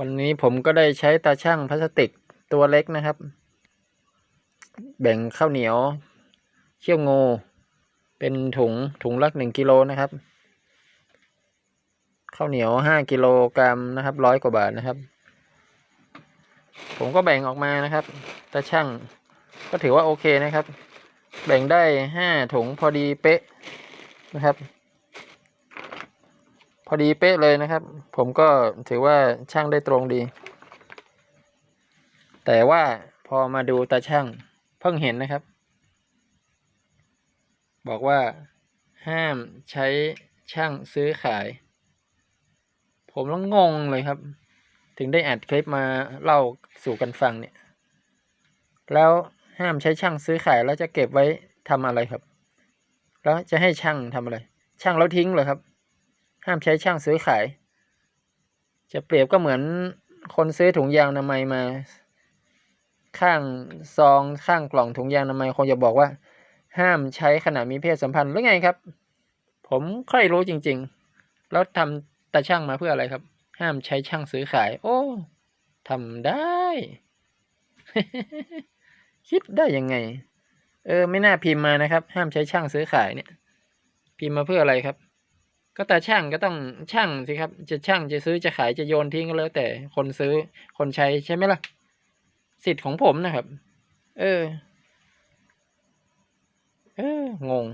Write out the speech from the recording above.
วันนี้ผมก็ได้ใช้ตาช่างพลาสติกตัวเล็กนะครับ แบ่งข้าวเหนียว เขี้ยวงู เป็นถุงถุงละหนึ่งกิโลนะครับ ข้าวเหนียวห้ากิโลกรัมนะครับร้อยกว่าบาทนะครับ ผมก็แบ่งออกมานะครับตาช่างก็ถือว่าโอเคนะครับ แบ่งได้ห้าถุงพอดีเป๊ะนะครับ พอดีเป๊ะเลยนะครับ ผมก็ถือว่าช่างได้ตรงดี แต่ว่าพอมาดูตาช่างเพิ่งเห็นนะครับ บอกว่าห้ามใช้ช่างซื้อขาย ผมแล้วงงเลยครับ ถึงได้อัดคลิปมาเล่าสู่กันฟังเนี่ย แล้วห้ามใช้ช่างซื้อขายแล้วจะเก็บไว้ทำอะไรครับ แล้วจะให้ช่างทำอะไร ช่างแล้วทิ้งเหรอครับ ห้ามใช้ช่างซื้อขาย จะเปรียบก็เหมือนคนซื้อถุงยางนามัยมา ข้างซองข้างกล่องถุงยางนามัยคงจะบอกว่า ห้ามใช้ขณะมีเพศสัมพันธ์หรือไงครับ ผมค่อยรู้จริง ๆ แล้วทำตาช่างมาเพื่ออะไรครับ ห้ามใช้ช่างซื้อขาย โอ้ทำได้ คิดได้ยังไง เออ ไม่น่าพิมพ์มานะครับ ห้ามใช้ช่างซื้อขายเนี่ย พิมพ์มาเพื่ออะไรครับ ก็แต่ช่างก็ต้องช่างสิครับ จะช่างจะซื้อจะขายจะโยนทิ้งก็แล้ว แต่คนซื้อคนใช้ใช่ไหมล่ะ สิทธิ์ของผมนะครับ เออ เอองง